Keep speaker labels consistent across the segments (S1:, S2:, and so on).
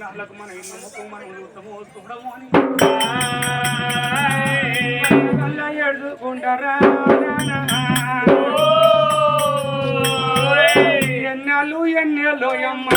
S1: నాళ్ళకు మన ఇల్లు ముఖం మనం చూస్తాము చూడము అని. కళ్ళ ఎడుచుకుంటారా ఎన్నెలు ఎన్నెలు అమ్మ?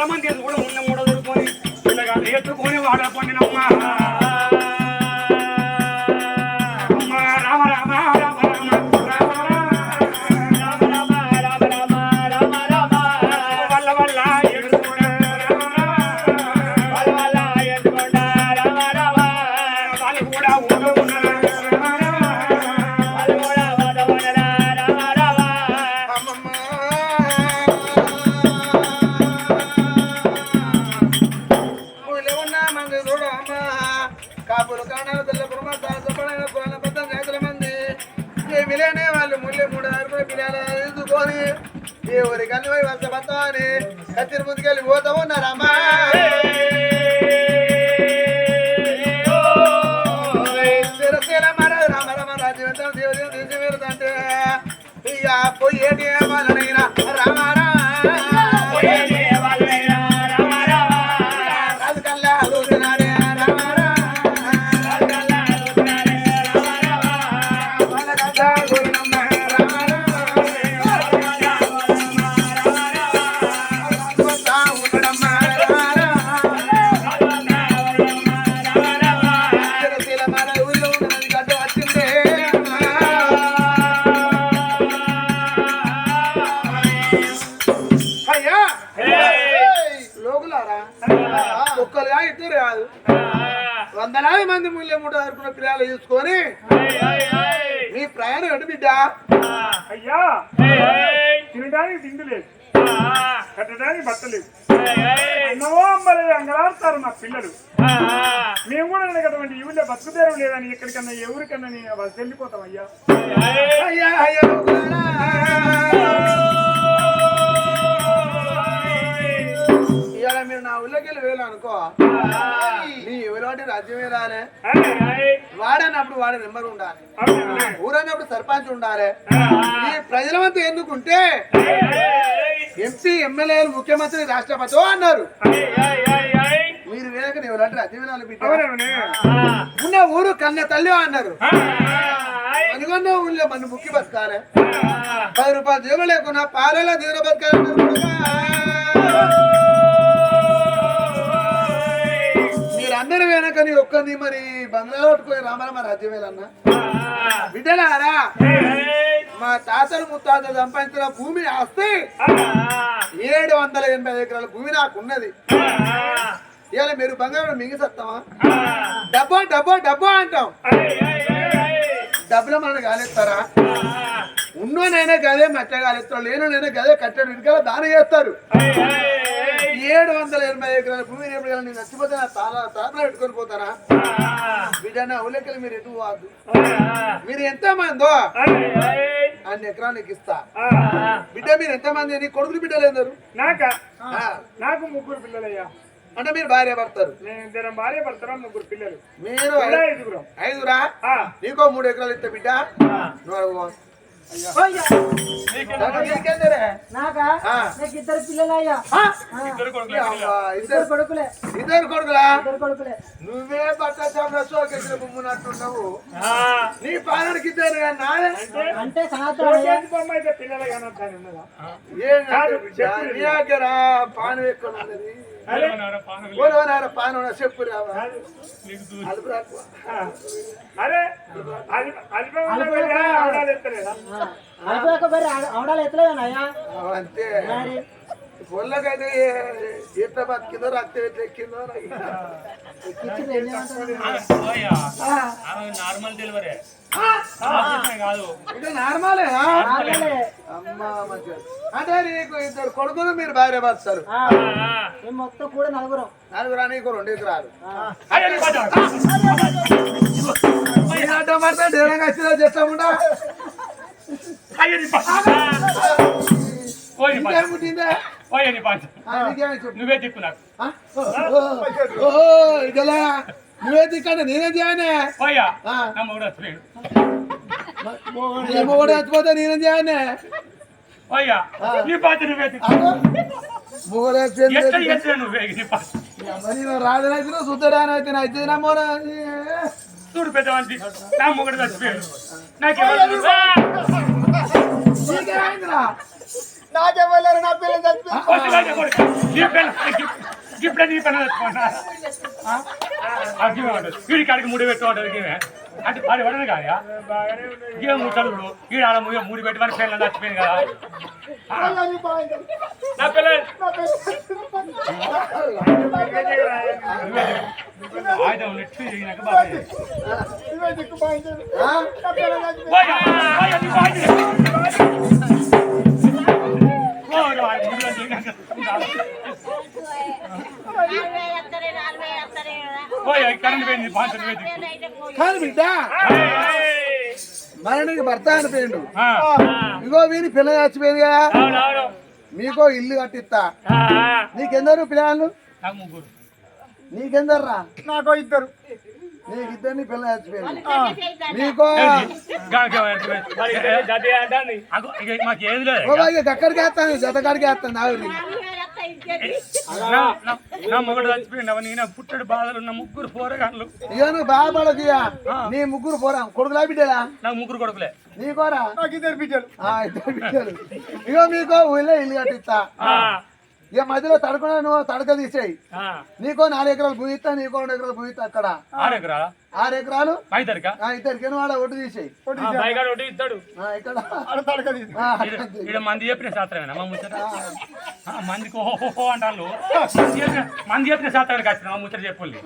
S2: la mandé. Yeah. ఒక్కరుగా ఇద్దరు కాదు. వందలాది మంది ముళ్ళె మూట అనుకున్న పిల్లలు చూసుకొని మీ ప్రయాణం ఎటు బిడ్డ?
S1: అయ్యా తినడానికి తిండి లేదు. కట్టడానికి బట్ట లేదు. అన్నమో అమ్మలేదు అంగలాడతారు మా పిల్లలు. మేము కూడా అటువంటి ఊళ్ళో బతుకుదేరం లేదని ఎక్కడికన్నా ఎవరికన్నా నేను వెళ్ళిపోతాం అయ్యా.
S2: అయ్యా అయ్యా ఒకవేళ మీరు నా ఊళ్ళోకి వెళ్ళి వేలు అనుకో. నీ ఎవరోటి రాజ్యమే రాలే. వాడన్నప్పుడు వాడి నెంబర్ ఉండాలి. ఊరన్నప్పుడు సర్పంచ్ ఉండాలి. ఈ ప్రజల ఎందుకుంటే ఎంపీ ఎమ్మెల్యేలు ముఖ్యమంత్రి రాష్ట్రపతి అన్నారు. మీరు వేయక ఎవరంటే రాజ్యమే బిడ్డ. ఉన్న ఊరు కన్న తల్లి అన్నారు. అనుకున్న ఊళ్ళో మన ముక్కి బతకాలి. పది రూపాయలు జీవన లేకున్నా పాలలో జీవన బతకాలి. అందరు వెనక నీ ఒక్కంది మరి బంగ్లా కొట్టుకొని రామరామ రాజ్యం వేలన్నా బిడ్డలారా మా తాతలు ముత్తాతలు సంపాదించిన భూమి ఆస్తి ఏడు వందల ఎనభై ఎకరాల భూమి నాకు ఉన్నది ఇవాళ మీరు బంగారం మింగిసత్తామా డబ్బా డబ్బా డబ్బా అంటాం. డబ్బులు మనల్ని కాలేస్తారా ఉన్నోనైనా గదే మట్ట కాలేస్తారు లేనోనైనా గదే కట్టడు వెనకాల దానం చేస్తారు. ఏడు వందల ఎనభై ఎకరాల భూమి రేపు నేను చచ్చిపోతే నా తాళ తాళలో పెట్టుకొని పోతానా బిడ్డ నా ఉల్లెక్కలు మీరు ఎటు పోవద్దు. మీరు ఎంత మందో అన్ని ఎకరాలు నీకు ఇస్తా. బిడ్డ మీరు ఎంత మంది కొడుకులు బిడ్డలు ఏందరు
S1: నాక? నాకు ముగ్గురు పిల్లలయ్యా.
S2: అంటే మీరు భార్య
S1: నేను ఇద్దరం భార్య భర్తరా ముగ్గురు పిల్లలు.
S2: మీరు
S1: ఐదుగురం.
S2: ఐదురా
S1: ఆ,
S2: నీకో మూడు ఎకరాలు ఇస్తే బిడ్డ. నువ్వు
S3: ఇద్దరు పిల్లలయ్యా
S2: ఆ?
S4: ఇద్దరు కొడుకులు.
S3: ఇద్దరు కొడుకులే.
S2: ఇద్దరు కొడుకులా? నువ్వే బట్ట చాపల సోకేసిన బొమ్మునట్టున్నావు నీ పాలనకి ఇద్దరు నాదే
S3: అంటే?
S1: బొమ్మ అయితే పిల్లలు.
S2: నీ దగ్గర పాను ఎక్కడ ఉన్నది. పాను చెప్పు రావా.
S1: కాదు.
S2: అలుపు
S3: అయిపోయాక అవడాలు ఎత్తలేదన్నయ్యా
S2: అంతే.
S3: మరి?
S2: పొల్లకైతే ఈత బతికిందో రక్తం ఎట్లా ఎక్కిందో?
S4: Normal delivery. కాదు.
S2: ఇది నార్మలే ఆ?
S3: ఆగలే.
S2: అమ్మా మంచిగా. అంటే నీకు ఇద్దరు కొడుకులు మీరు భార్య
S3: మేము మొత్తం కూడా నలుగురం.
S2: నలుగురు నీకు రెండు ఎకరాలు.
S3: ఆ.
S2: నేను అడ్డం పడితే డేరంగా వచ్చినా చేస్తాముండా ఆ, నీకేమి చెప్పు
S4: నువ్వే చెప్పు నాకు
S2: నువ్వే దిక్కండి నేనేం చేయనే
S4: పోయా. నా మొగుడు
S2: నీ మొగుడు చచ్చిపోతే నేనేం చేయనే
S4: పోయా నీ పాత నువ్వే చెప్పు.
S2: మొగుడు
S4: చేస్తా నువ్వే నీ
S2: నేను రాజనైతే సుద్దరాని అయితే నా నమ్మోనా
S4: చూడు పెద్దవాంటి నా మొగుడు చచ్చిపోయాడు నాకెవరు
S2: నాకెవ్వలేరు నా పిల్లలు చచ్చిపోయి
S4: ఇప్పుడే నీ పని వీడి కాడికి ముడి పెట్టు ఉంటుంది గీమే అంటే వాడి పడదు కాదా
S1: బాగానే ఉన్నది
S4: గీమ ముట్టడు ఈడ ఆడ ముడి ముడి పెట్టి మన పిల్లలు చచ్చిపోయింది కదా నా పిల్లలు ఆయుధం నెట్టి తిరిగినాక బాగా కరెంట్ పోయింది బాధ్యత నువ్వే దిక్కు.
S2: కాదు బిడ్డ
S4: ఏయ్!
S2: మరి నీకు భర్త అనిపోయిండు
S4: ఆ,
S2: ఇగో వీని పిల్ల చచ్చిపోయింది కదా. మీకో ఇల్లు కట్టిస్తా. నీకెందరు పిల్లలు
S4: నాకు
S2: నీకెందర్రా
S1: నాకు ఇద్దరు
S2: నీకు ఇద్దరిని పిల్ల చచ్చిపోయింది మీకో
S4: మరి జతే అంటాంది. అగో, ఇక మాకు ఏది లేదు
S2: ఓ బాగా అక్కడికి వేస్తాను జత కాడికి వేస్తాను ఆవిరి
S4: నా- నా- నా మొగుడు చచ్చిపోయిండు అవన్నీ నా పుట్టడు బాధలు ఉన్న ముగ్గురు పోరగాళ్ళు.
S2: ఇక నువ్వు బాధపడకు ఇక. నీ ముగ్గురు పోరా. కొడుకులా బిడ్డలా?
S4: నాకు ముగ్గురు కొడుకులే.
S2: నీకోరా?
S1: నాకు ఇద్దరు బిడ్డలు.
S2: ఆ, ఇద్దరు బిడ్డలు. ఇగో మీకో ఊళ్ళో ఇల్లు కట్టిస్తా.
S4: ఆ,
S2: ఇక మధ్యలో తడుకున్నా నువ్వు తడక తీసేయి.
S4: ఆ.
S2: నీకో నాలుగు ఎకరాలు భూమి ఇస్తా నీకో రెండు ఎకరాలు భూమి ఇస్తా అక్కడ.
S4: ఆరు ఎకరాలా?
S2: ఆరు ఎకరాలు?
S4: ఐదరికా
S2: ఆ, ఇద్దరికి నువ్వు ఆడ ఒడ్డు తీసేయి. ఇక్కడ.
S4: మంది చెప్పిన శాస్త్రమేనా? మా ముచ్చట? ఆ, మందికి ఓహో అంటాను మంది చెప్పిన మంది చెప్పిన శాస్త్రానికి వచ్చిన మా ముచ్చట చెప్పుల్ని.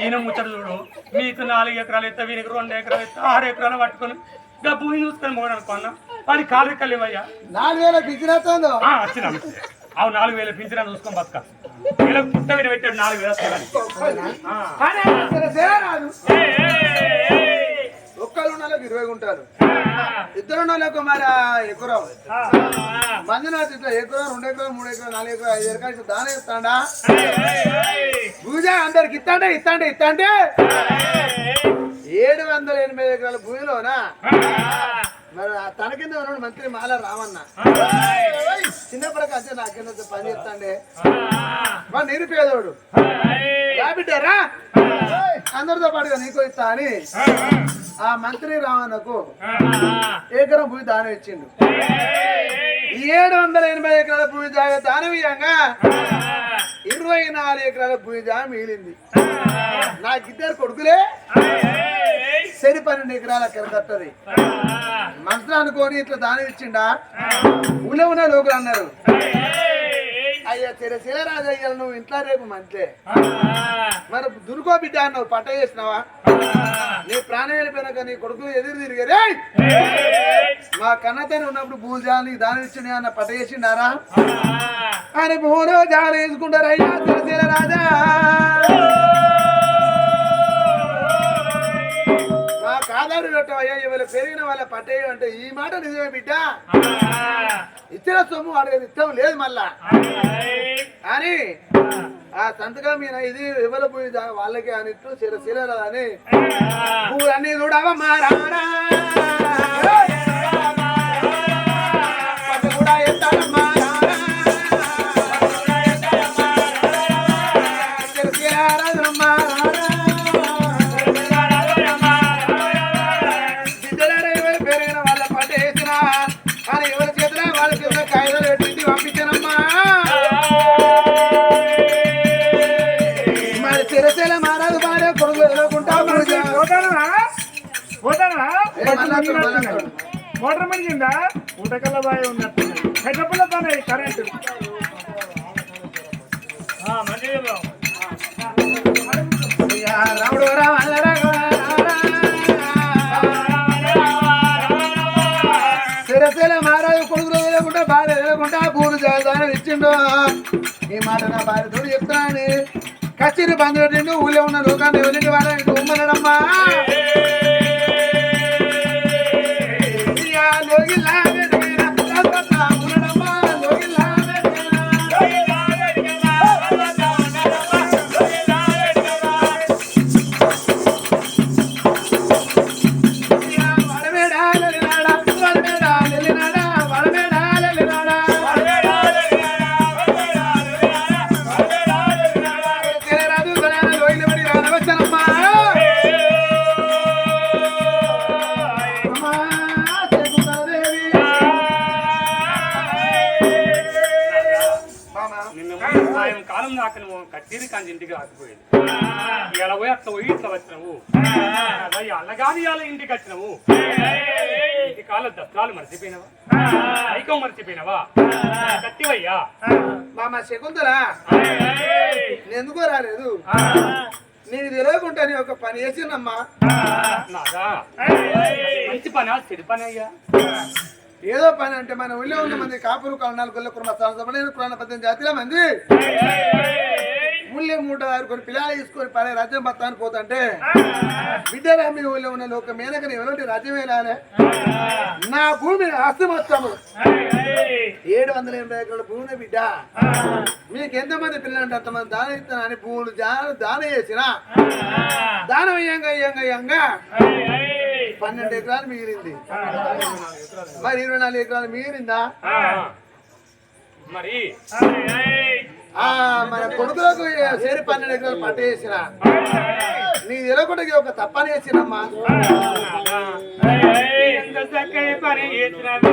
S4: ఈయన ముచ్చట చూడు మీకు నాలుగు ఎకరాలు ఎత్తా వీరికి రెండు ఎకరాలు ఎత్తా ఆరు ఎకరాలు పట్టుకొని ఇంకా భూమి చూసుకొని పోవడం అనుకున్నా వాడి కాలు ఎక్కలేవయ్యా?
S2: నాలుగు వేల
S4: ఆ, వచ్చిన అవు నాలుగు వేలు పింఛన చూసుకొని బతక. వీళ్ళకి పుట్ట మీద పెట్టాడు నాలుగు వేలు.
S2: ఒక్కరు ఇరవై
S4: ఆ,
S2: ఇద్దరు వాళ్ళకు మరి ఎకరం. మంది నాకు ఇట్లా ఎకరం రెండు ఎకరాలు మూడు ఎకరాలు నాలుగు ఎకరాలు ఐదు ఎకరాలు దానే ఇస్తాడా. పూజ అందరికి ఇస్తాంటే ఇస్తాంటే ఇస్తాంటే ఏడు వందల ఎనభై ఎకరాల భూమిలోనా? మరి తన కింద ఉన్నాడు మంత్రి మాల రామన్న.
S4: ఆ,
S2: చిన్నప్పటికి అంతే నా కింద పని చేస్తాండే
S4: ఆ,
S2: మా నిరుపేదోడు. రా బిడ్డారా అందరితో పాటుగా నీకు ఇస్తా అని ఆ మంత్రి రామన్నకు ఎకరం భూమి దానం ఇచ్చిండు. ఏడు వందల ఎనభై ఎకరాల భూమి జాగా దానం ఇయ్యంగా ఇరవై నాలుగు ఎకరాల భూమి జాగా మిగిలింది. నాకు ఇద్దరు కొడుకులే. సరి పన్నెండు ఎకరాల కిరకట్టది మనసులో అనుకోని ఇట్లా దానం ఇచ్చిండా? ఉలవున లోకులు అన్నారు. అయ్యా చిరశీల రాజయ్య నువ్వు ఇంట్లో రేపు మంచిలే మరి దుర్గో బిడ్డ నువ్వు పట్ట చేసినావా? నీ ప్రాణం వెళ్ళిపోయినాక నీ కొడుకు ఎదురు తిరిగారే. మా కన్నతని ఉన్నప్పుడు పూజ నీకు దాని ఇచ్చిన అన్న పట్ట చేసిండారా? అని భూలో జాలు వేసుకుంటారు అయ్యా చిరశీల రాజా పెట్టవయ్యా ఇవాళ పెరిగిన వాళ్ళ పట్టేయ అంటే ఈ మాట నిజమే బిడ్డ. ఇచ్చిన సొమ్ము వాడికి ఇష్టం లేదు మళ్ళా. అని ఆ సంతకం మీద ఇది ఎవరు పోయి వాళ్ళకి అనిట్టు చిరశీల అని. పూలన్నీ చూడవమ్మా రారా.
S1: మోటార్ మరిగిందా ఉటకల్ల బాయ్ ఉన్నట్టు పెద్దపుల్లతోనే కరెంటు.
S2: రాముడు రామల్లరా సిరసిల ఎదుర్కొంటా భార్య చేద్దానని ఇచ్చిండు. ఈ మాట నా భార్య తోడు చెప్తానని కచ్చిరి బంధు పెట్టిండు ఊళ్ళో ఉన్న లోకాన్ని ఎవరింటి వాళ్ళని ఉమ్మనడమ్మా
S4: కాంచి ఇంటికి రాకపోయింది. ఇలా పోయి అట్లా పోయి ఇట్లా వచ్చినావు. అలా అల్లగాని ఇవాళ ఇంటికి వచ్చినావు. ఈ కాలం దత్తాలు మర్చిపోయినావా? ఐకం మర్చిపోయినావా? కట్టివయ్యా
S2: మామ శకుంతల? నేను ఎందుకో రాలేదు? నీకు తెలియకుండా ఒక పని చేసిందమ్మా
S4: నాదా? మంచి పని? చెడు పని అయ్యా?
S2: ఏదో పని అంటే మన ఊళ్ళో ఉన్న మంది కాపులు కన్నాలు గొల్ల కుర్మ సరసమైన పురాణ పద్దెనిమిది జాతిల మంది. ఊళ్ళో మూట కొన్ని పిల్లలు తీసుకొని పడే రాజ్యం బతాన్ని పోతుంటే బిడ్డ మీ ఊళ్ళో ఉన్న లోక మేనకని ఎవరంటే రాజ్యమేలానే నా భూమి ఆస్తి మొత్తము ఏడు వందల ఎనభై ఎకరాల భూమిని బిడ్డ. మీకు ఎంతమంది పిల్లలు అంటే అంతమంది దానం ఇస్తానని భూములు దాన దానం చేసిన దానం అయ్యంగా అయ్యంగా అయ్యంగా పన్నెండు ఎకరాలు మిగిలింది. మరి ఇరవై నాలుగు ఎకరాలు మిగిలిందా?
S4: మరి
S2: మన కొడుకులకు సేరి పన్నెండు ఎకరాలు పట్ట చేసిన నీ తెలకుండా ఒక తప్పని చేసినమ్మా
S4: పని చేసినావు.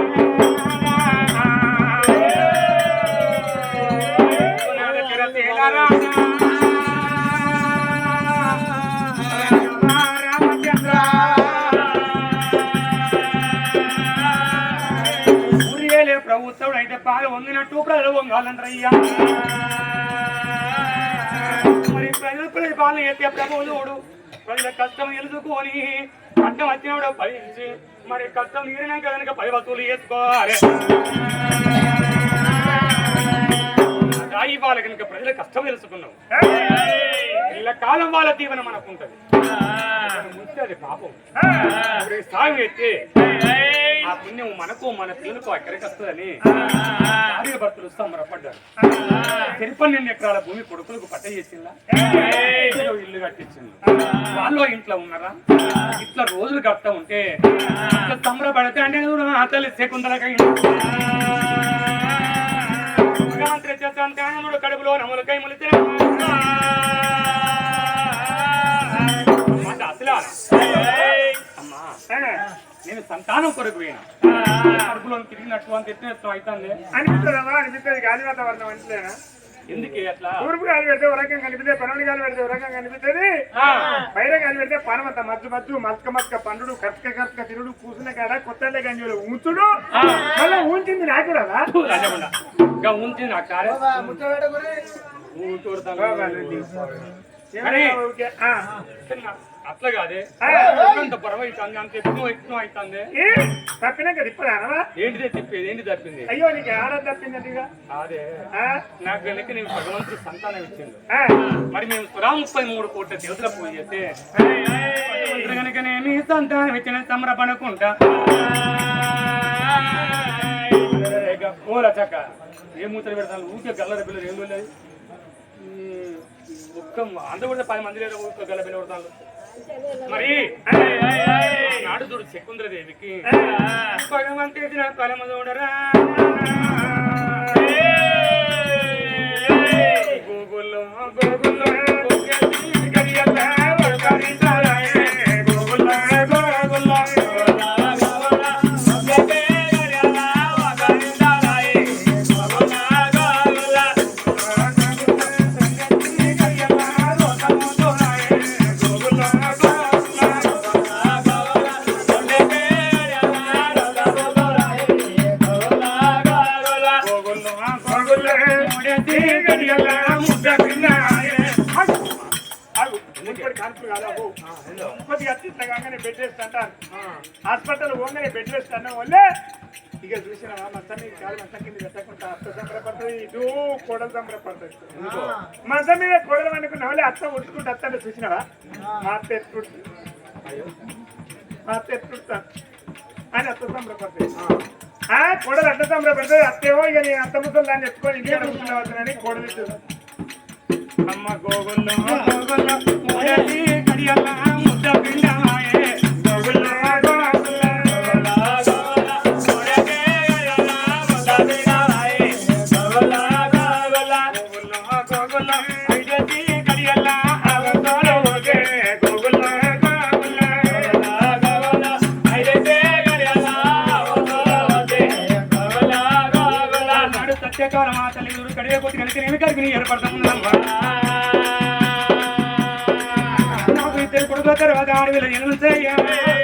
S4: ప్రభుత్వం అయితే పాలు వంగినట్టు ప్రజలు వంగాలంటారయ్యా. మరి ప్రజలు ప్రజల పాలన ఎత్తే ప్రభువుడు ప్రజల కష్టం ఎలుచుకొని కష్టం వచ్చినప్పుడు భరించి మరి కష్టం తీరినాక కనుక పై వసూలు చేసుకోవాలి. రాయి వాళ్ళ కనుక ప్రజల కష్టం తెలుసుకున్నావు. ఇళ్ళ కాలం వాళ్ళ దీవెన మనకుంటది. ముందు అది పాపం. సాగు ఎత్తే ఆ పుణ్యం మనకు మన పిల్లలకు ఎక్కడికి వస్తుందని భార్య భర్తలు సంబరపడ్డారు తిరుపన్నెండు ఎకరాల భూమి కొడుకులకు పట్ట చేసిందా? ఇల్లు కట్టించింది. వాళ్ళు ఇంట్లో ఉన్నారా? ఇట్లా రోజులు గడతా ఉంటే ఇట్లా సంబరపడితే అంటే తల్లి శకుంతలకై కడుపులో నములకై ములిచిన మాట అసలు సంతానం కొరకు పోయినా. కడుపులో తిరిగినట్టు ఎత్తున ఎత్తు అవుతుంది.
S1: అనిపిస్తుందమ్మా అనిపిస్తుంది గాలి వాతావరణం అంటేనా
S4: ఎందుకు అట్లా?
S1: తూర్పు గాలి పెడితే ఒక రకం కనిపిస్తే పనుడి గాలి పెడితే ఒక రకం కనిపిస్తుంది.
S4: ఆ,
S1: పైన గాలి పెడితే పానమంత మధ్య మధ్య మస్క మస్క పండుడు కర్క కర్క తిరుడు కూసిన కాడ కొత్త గంజులు ఉంచుడు. మళ్ళీ ఉంచింది నాకు కూడా
S4: తూ, రాజకుండా. ఇంకా ఉంది నా అట్లా కాదే. అంత పొరవ అవుతుంది అంత ఎక్కువ ఎక్కువ అవుతుంది
S1: ఏ? తప్పినాక తిప్పదానవా
S4: ఏంటిదే తిప్పేది? ఏంటి తప్పింది?
S1: అయ్యో నీకు ఆడ తప్పిందటిగా
S4: అదే
S1: ఆ?
S4: నాకు వెనక నేను భగవంతుడు సంతానం ఇచ్చిండు.
S1: ఆ.
S4: మరి మేము సురా ముప్పై మూడు కోట్ల దేవతల పూజ చేస్తే భగవంతుడు కనుకనేమి సంతానం ఇచ్చిన సంబరపడకుండా చక్క. ఏ మూతలు పెడతాను? ఊరికే గల్లర పిల్లలు ఏం లేదు ఒక్క అంత కూడా పది మంది లేదా ఒక్క గల్ల పిల్ల పెడతాను మరి నాడు చూడు శకుంద్రదేవికి. భగవంతుడి నా కలమ చూడరా
S1: హాస్పిటల్ పోగానే బెడ్ రెస్ట్ అన్న వల్లే ఇక చూసినావా మొత్తం మీద కాదు మొత్తం కింద పెట్టకుండా అత్త సంబరపడుతుంది ఇటు కోడలు సంబరపడుతుంది మొత్తం మీద కోడలు అనుకున్న వాళ్ళే అత్త ఉట్టుకుంటే అత్త అంటే చూసినావా మా అత్త ఎత్తుకుంటుంది మా అత్త ఎత్తుకుంటా అని అత్త సంబరపడుతుంది కోడలు అత్త సంబరపడుతుంది అత్తేమో ఇక నీ అత్త ముసలు దాన్ని ఎత్తుకొని ఇంటికి కూర్చున్నవద్దని కోడలు ఇస్తుంది అమ్మ గోగుల్లో. గోగుల్లో. మొదటి కడియల్ల ముద్ద పిండమాయే గోగుల్లో గోగుల్లో గోగుల్లో గోగుల్లో ఐదటి